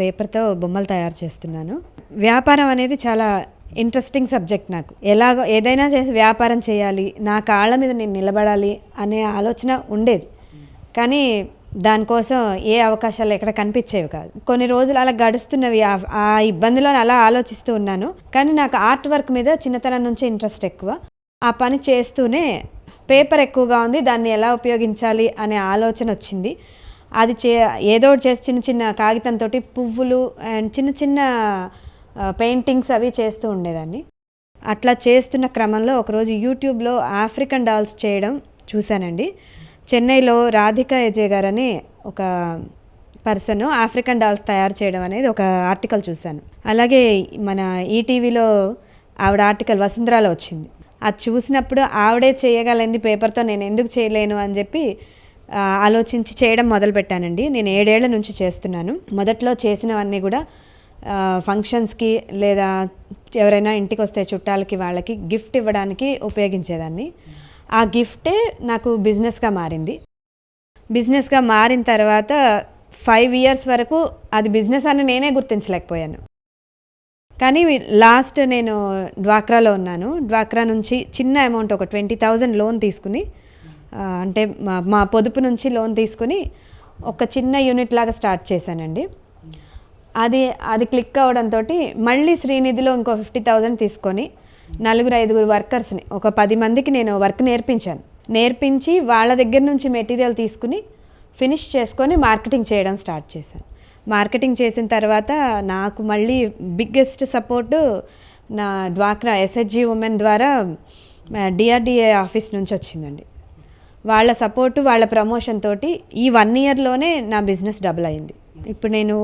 పేపర్తో బొమ్మలు తయారు చేస్తున్నాను. వ్యాపారం అనేది చాలా ఇంట్రెస్టింగ్ సబ్జెక్ట్ నాకు. ఎలాగో ఏదైనా చేసి వ్యాపారం చేయాలి నా కాళ్ళ మీద నేను నిలబడాలి అనే ఆలోచన ఉండేది. కానీ దానికోసం ఏ అవకాశాలు ఎక్కడ కనిపించేవి కాదు. కొన్ని రోజులు అలా గడుస్తున్నవి ఆ- ఆ ఇబ్బందిలో అలా ఆలోచిస్తూ ఉన్నాను. కానీ నాకు ఆర్ట్ వర్క్ మీద చిన్నతనం నుంచి ఇంట్రెస్ట్ ఎక్కువ. ఆ పని చేస్తూనే పేపర్ ఎక్కువగా ఉంది దాన్ని ఎలా ఉపయోగించాలి అనే ఆలోచన వచ్చింది. అది చే ఏదో చేసి చిన్న చిన్న కాగితంతో పువ్వులు అండ్ చిన్న చిన్న పెయింటింగ్స్ అవి చేస్తూ ఉండేదాన్ని. అట్లా చేస్తున్న క్రమంలో ఒకరోజు యూట్యూబ్లో ఆఫ్రికన్ డాల్స్ చేయడం చూశానండి. చెన్నైలో రాధిక ఎజే గారని ఒక పర్సన్ ఆఫ్రికన్ డాల్స్ తయారు చేయడం అనేది ఒక ఆర్టికల్ చూశాను. అలాగే మన ఈటీవీలో ఆవిడ ఆర్టికల్ వసుంధరాలో వచ్చింది. అది చూసినప్పుడు ఆవిడే చేయగలిగింది పేపర్తో నేను ఎందుకు చేయలేను అని చెప్పి ఆలోచించి చేయడం మొదలుపెట్టానండి. నేను ఏడేళ్ళ నుంచి చేస్తున్నాను. మొదట్లో చేసినవన్నీ కూడా ఫంక్షన్స్కి లేదా ఎవరైనా ఇంటికి వస్తే చుట్టాలకి వాళ్ళకి గిఫ్ట్ ఇవ్వడానికి ఉపయోగించేదాన్ని. ఆ గిఫ్టే నాకు బిజినెస్గా మారింది. బిజినెస్గా మారిన తర్వాత ఫైవ్ ఇయర్స్ వరకు అది బిజినెస్ అని నేనే గుర్తించలేకపోయాను. కానీ లాస్ట్ నేను డ్వాక్రాలో ఉన్నాను. డ్వాక్రా నుంచి చిన్న అమౌంట్ ఒక ట్వంటీ థౌజండ్ లోన్ తీసుకుని అంటే మా మా పొదుపు నుంచి లోన్ తీసుకుని ఒక చిన్న యూనిట్ లాగా స్టార్ట్ చేశానండి. అది అది క్లిక్ అవడంతో మళ్ళీ శ్రీనిధిలో ఇంకో ఫిఫ్టీ థౌజండ్ తీసుకొని నలుగురు ఐదుగురు వర్కర్స్ని ఒక పది మందికి నేను వర్క్ నేర్పించాను. నేర్పించి వాళ్ళ దగ్గర నుంచి మెటీరియల్ తీసుకుని ఫినిష్ చేసుకొని మార్కెటింగ్ చేయడం స్టార్ట్ చేశాను. మార్కెటింగ్ చేసిన తర్వాత నాకు మళ్ళీ బిగ్గెస్ట్ సపోర్టు నా డ్వాక్రా ఎస్హెచ్జి ఉమెన్ ద్వారా డిఆర్డిఏ ఆఫీస్ నుంచి వచ్చిందండి. వాళ్ళ సపోర్టు వాళ్ళ ప్రమోషన్ తోటి ఈ వన్ ఇయర్లోనే నా బిజినెస్ డబుల్ అయింది. ఇప్పుడు నేను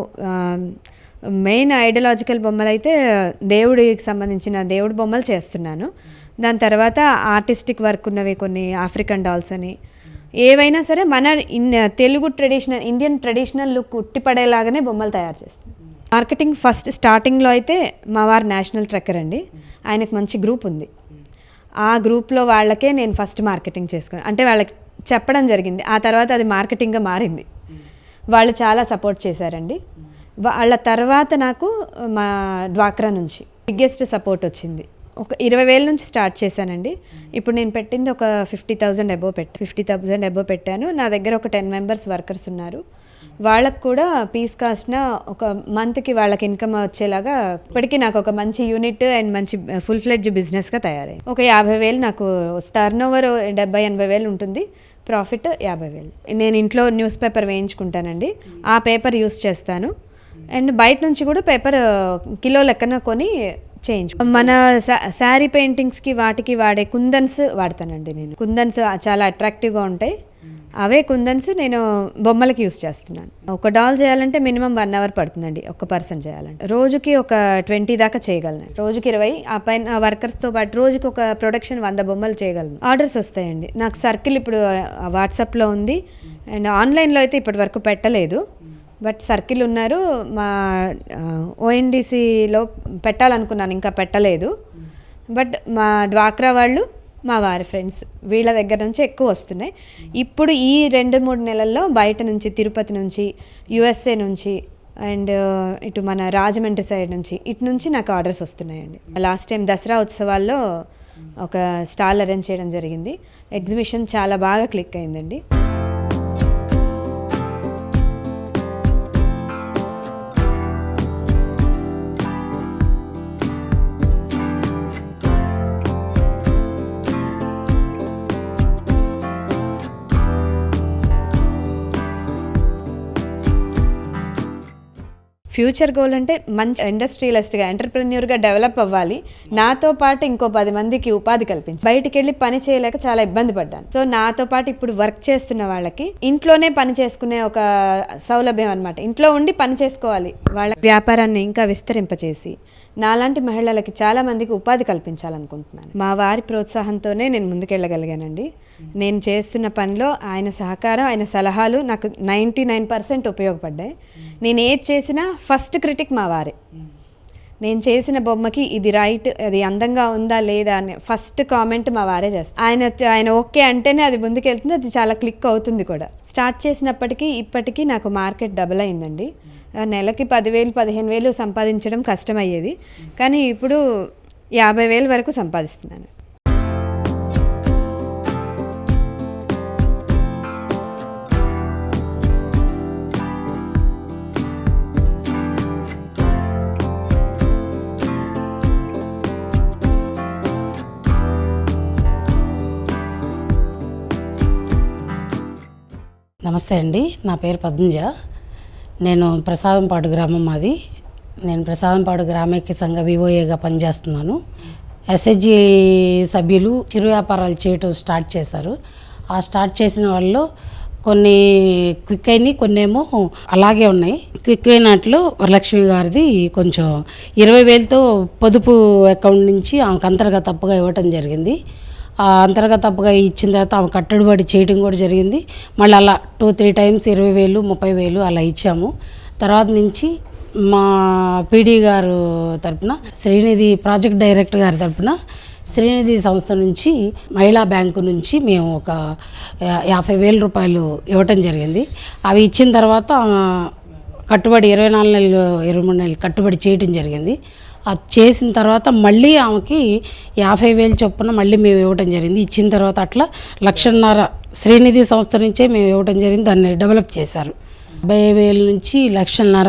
మెయిన్ ఐడియాలజికల్ బొమ్మలు అయితే దేవుడికి సంబంధించిన దేవుడి బొమ్మలు చేస్తున్నాను. దాని తర్వాత ఆర్టిస్టిక్ వర్క్ ఉన్నవి కొన్ని ఆఫ్రికన్ డాల్స్ అని. ఏవైనా సరే మన in Telugu traditional Indian traditional look ఉట్టిపడేలాగానే బొమ్మలు తయారు చేస్తాను. మార్కెటింగ్ ఫస్ట్ స్టార్టింగ్లో అయితే మా వారు నేషనల్ ట్రెక్కర్ అండి. ఆయనకు మంచి గ్రూప్ ఉంది. ఆ గ్రూప్లో వాళ్ళకే నేను ఫస్ట్ మార్కెటింగ్ చేసుకున్నాను అంటే వాళ్ళకి చెప్పడం జరిగింది. ఆ తర్వాత అది మార్కెటింగ్గా మారింది. వాళ్ళు చాలా సపోర్ట్ చేశారండి. వాళ్ళ తర్వాత నాకు మా డ్వాక్రా నుంచి బిగ్గెస్ట్ సపోర్ట్ వచ్చింది. ఒక ఇరవై వేల నుంచి స్టార్ట్ చేశానండి. ఇప్పుడు నేను పెట్టింది ఒక ఫిఫ్టీ థౌజండ్ అబో పెట్టి ఫిఫ్టీ థౌజండ్ అబో పెట్టాను. నా దగ్గర ఒక టెన్ మెంబర్స్ వర్కర్స్ ఉన్నారు. వాళ్ళకు కూడా పీస్ కాస్ట్న ఒక మంత్కి వాళ్ళకి ఇన్కమ్ వచ్చేలాగా ఇప్పటికీ నాకు ఒక మంచి యూనిట్ అండ్ మంచి ఫుల్ ఫ్లెడ్జ్ బిజినెస్గా తయారై. ఒక యాభై వేలు నాకు టర్న్ ఓవర్ డెబ్బై ఎనభై వేలు ఉంటుంది. ప్రాఫిట్ యాభై వేలు. నేను ఇంట్లో న్యూస్ పేపర్ వేయించుకుంటానండి. ఆ పేపర్ యూస్ చేస్తాను. అండ్ బయట నుంచి కూడా పేపర్ uh, కిలో లెక్కన కొని చేయించు మన శారీ పెయింటింగ్స్కి వాటికి వాడే కుందన్స్ వాడతానండి నేను. కుందన్స్ చాలా అట్రాక్టివ్గా ఉంటాయి. అవే కుందన్స్ నేను బొమ్మలకి యూస్ చేస్తున్నాను. ఒక డాల్ చేయాలంటే మినిమం వన్ అవర్ పడుతుందండి ఒక పర్సన్ చేయాలంటే. రోజుకి ఒక ట్వంటీ దాకా చేయగలను. రోజుకి ఇరవై ఆ పైన వర్కర్స్తో పాటు రోజుకి ఒక ప్రొడక్షన్ వంద బొమ్మలు చేయగలను. ఆర్డర్స్ వస్తాయండి. నాకు సర్కిల్ ఇప్పుడు వాట్సాప్లో ఉంది. అండ్ ఆన్లైన్లో అయితే ఇప్పటి వరకు పెట్టలేదు. బట్ సర్కిల్ ఉన్నారు. మా ఓఎన్డీసీలో పెట్టాలనుకున్నాను ఇంకా పెట్టలేదు. బట్ మా డ్వాక్రా వాళ్ళు మా వారి ఫ్రెండ్స్ వీళ్ళ దగ్గర నుంచి ఎక్కువ వస్తున్నాయి. ఇప్పుడు ఈ రెండు మూడు నెలల్లో బయట నుంచి తిరుపతి నుంచి యుఎస్ఏ నుంచి అండ్ ఇటు మన రాజమండ్రి సైడ్ నుంచి ఇటు నుంచి నాకు ఆర్డర్స్ వస్తున్నాయండి. లాస్ట్ టైం దసరా ఉత్సవాల్లో ఒక స్టాల్ అరేంజ్ చేయడం జరిగింది. ఎగ్జిబిషన్ చాలా బాగా క్లిక్ అయిందండి. ఫ్యూచర్ గోల్ అంటే మంచి ఇండస్ట్రియలిస్ట్గా ఎంటర్ప్రెన్యూర్గా డెవలప్ అవ్వాలి. నాతో పాటు ఇంకో పది మందికి ఉపాధి కల్పించి. బయటికి వెళ్ళి పని చేయలేక చాలా ఇబ్బంది పడ్డాను. సో నాతో పాటు ఇప్పుడు వర్క్ చేస్తున్న వాళ్ళకి ఇంట్లోనే పని చేసుకునే ఒక సౌలభ్యం అనమాట ఇంట్లో ఉండి పని చేసుకోవాలి. వాళ్ళ వ్యాపారాన్ని ఇంకా విస్తరింపచేసి నాలాంటి మహిళలకి చాలా మందికి ఉపాధి కల్పించాలనుకుంటున్నాను. మా వారి ప్రోత్సాహంతోనే నేను ముందుకెళ్ళగలిగానండి. నేను చేస్తున్న పనిలో ఆయన సహకారం ఆయన సలహాలు నాకు నైంటీ నైన్ పర్సెంట్ ఉపయోగపడ్డాయి. నేను ఏది చేసినా ఫస్ట్ క్రిటిక్ మా వారే. నేను చేసిన బొమ్మకి ఇది రైట్ అది అందంగా ఉందా లేదా అని ఫస్ట్ కామెంట్ మా వారే చేస్తారు. ఆయన ఆయన ఓకే అంటేనే అది ముందుకెళ్తుంది అది చాలా క్లిక్ అవుతుంది కూడా. స్టార్ట్ చేసినప్పటికీ ఇప్పటికీ నాకు మార్కెట్ డబుల్ అయిందండి. ఆ, నెలకి పదివేలు పదిహేను వేలు సంపాదించడం కష్టమయ్యేది. కానీ ఇప్పుడు యాభై వేలు వరకు సంపాదిస్తున్నాను. నమస్తే అండి. నా పేరు పద్మజ. నేను ప్రసాదంపాడు గ్రామం మాది. నేను ప్రసాదంపాడు గ్రామైక్య సంఘ వివోఏగా పనిచేస్తున్నాను. ఎస్హెచ్జి సభ్యులు చిరు వ్యాపారాలు చేయటం స్టార్ట్ చేశారు. ఆ స్టార్ట్ చేసిన వాళ్ళు కొన్ని క్విక్ అయినాయి కొన్ని ఏమో అలాగే ఉన్నాయి. క్విక్ అయినట్లు వరలక్ష్మి గారిది కొంచెం ఇరవై వేలతో పొదుపు అకౌంట్ నుంచి ఆమెకు అంతర్గత తప్పుగా ఇవ్వటం జరిగింది. ఆ తప్పుగా ఇచ్చిన తర్వాత ఆమె కట్టుబడి చేయడం కూడా జరిగింది. మళ్ళీ అలా టూ త్రీ టైమ్స్ ఇరవై వేలు ముప్పై వేలు అలా ఇచ్చాము. తర్వాత నుంచి మా పీడీ గారు తరపున శ్రీనిధి ప్రాజెక్ట్ డైరెక్టర్ గారి తరపున శ్రీనిధి సంస్థ నుంచి మహిళా బ్యాంకు నుంచి మేము ఒక యాభై వేల రూపాయలు ఇవ్వటం జరిగింది. అవి ఇచ్చిన తర్వాత కట్టుబడి ఇరవై నాలుగు నెలలు ఇరవై మూడు నెలలు కట్టుబడి చేయటం జరిగింది. అది చేసిన తర్వాత మళ్ళీ ఆమెకి యాభై వేలు చొప్పున మళ్ళీ మేము ఇవ్వడం జరిగింది. ఇచ్చిన తర్వాత అట్లా లక్షన్నర శ్రీనిధి సంస్థ నుంచే మేము ఇవ్వటం జరిగింది. దాన్ని డెవలప్ చేశారు. డెబ్బై వేల నుంచి లక్షన్నర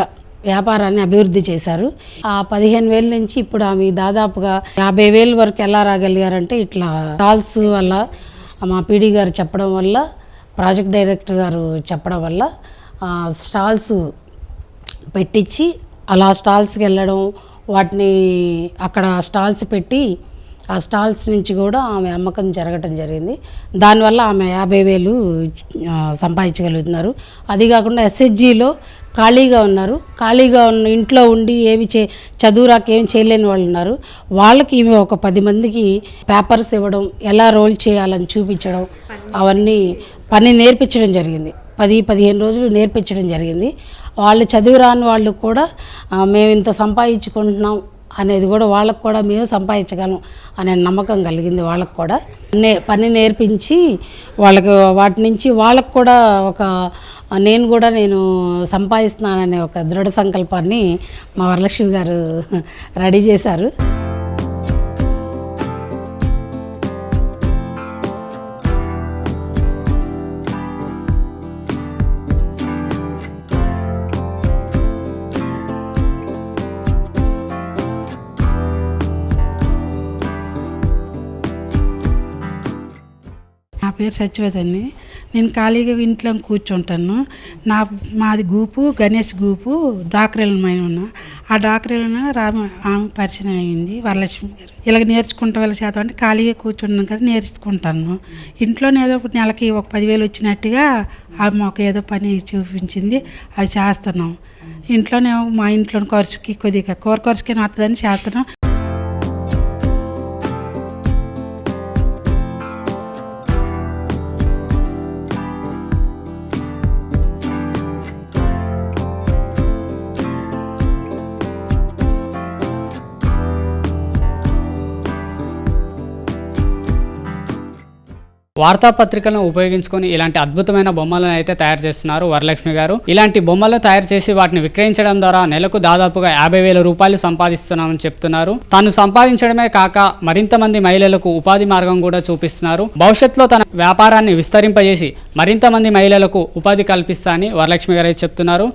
వ్యాపారాన్ని అభివృద్ధి చేశారు. ఆ పదిహేను వేల నుంచి ఇప్పుడు ఆమె దాదాపుగా యాభై వేల వరకు ఎలా రాగలిగారంటే ఇట్లా స్టాల్స్ వల్ల మా పీడీ గారు చెప్పడం వల్ల ప్రాజెక్ట్ డైరెక్టర్ గారు చెప్పడం వల్ల స్టాల్స్ పెట్టించి అలా స్టాల్స్కి వెళ్ళడం వాటిని అక్కడ స్టాల్స్ పెట్టి ఆ స్టాల్స్ నుంచి కూడా ఆమె అమ్మకం జరగటం జరిగింది. దానివల్ల ఆమె యాభై వేలు సంపాదించగలుగుతున్నారు. అది కాకుండా ఎస్హెచ్జిలో ఖాళీగా ఉన్నారు. ఖాళీగా ఉన్న ఇంట్లో ఉండి ఏమి చే చదువురాక ఏమి చేయలేని వాళ్ళు ఉన్నారు. వాళ్ళకి ఇవి ఒక పది మందికి పేపర్స్ ఇవ్వడం ఎలా రోల్ చేయాలని చూపించడం అవన్నీ పని నేర్పించడం జరిగింది. పది పదిహేను రోజులు నేర్పించడం జరిగింది. వాళ్ళు చదివి రాని వాళ్ళు కూడా మేము ఇంత సంపాదించుకుంటున్నాం అనేది కూడా వాళ్ళకు కూడా మేము సంపాదించగలం అనే నమ్మకం కలిగింది వాళ్ళకు కూడా. నే పని నేర్పించి వాళ్ళకు వాటి నుంచి వాళ్ళకు కూడా ఒక నేను కూడా నేను సంపాదిస్తున్నాననే ఒక దృఢ సంకల్పాన్ని మా వరలక్ష్మి గారు రెడీ చేశారు. పేరు సత్యవతి నేను ఖాళీగా ఇంట్లో కూర్చుంటాను. నా మాది గూపు గణేష్ గూపు డాక్రేలమైన ఉన్నా. ఆ డాక్రేలో రామ ఆమె పరిచయం అయింది వరలక్ష్మి గారు. ఇలాగ నేర్చుకుంటా వాళ్ళ శాతం అంటే ఖాళీగా కూర్చున్నాను కదా నేర్చుకుంటాను. ఇంట్లోనే ఏదో ఒక నెలకి ఒక పదివేలు వచ్చినట్టుగా ఆమె ఒక ఏదో పని చూపించింది అవి చేస్తున్నాం. ఇంట్లోనే మా ఇంట్లో కొరసుకి కొద్దిగా కూర ఖర్చుకి వస్తుందని చేస్తున్నాం. వార్తాపత్రికలను ఉపయోగించుకొని ఇలాంటి అద్భుతమైన బొమ్మలను అయితే తయారు చేస్తున్నారు వరలక్ష్మి గారు. ఇలాంటి బొమ్మలు తయారు చేసి వాటిని విక్రయించడం ద్వారా నెలకు దాదాపుగా యాభై వేల రూపాయలు సంపాదిస్తున్నామని చెప్తున్నారు. తాను సంపాదించడమే కాక మరింత మంది మహిళలకు ఉపాధి మార్గం కూడా చూపిస్తున్నారు. భవిష్యత్తులో తన వ్యాపారాన్ని విస్తరింపజేసి మరింత మంది మహిళలకు ఉపాధి కల్పిస్తా అని వరలక్ష్మి గారు చెప్తున్నారు.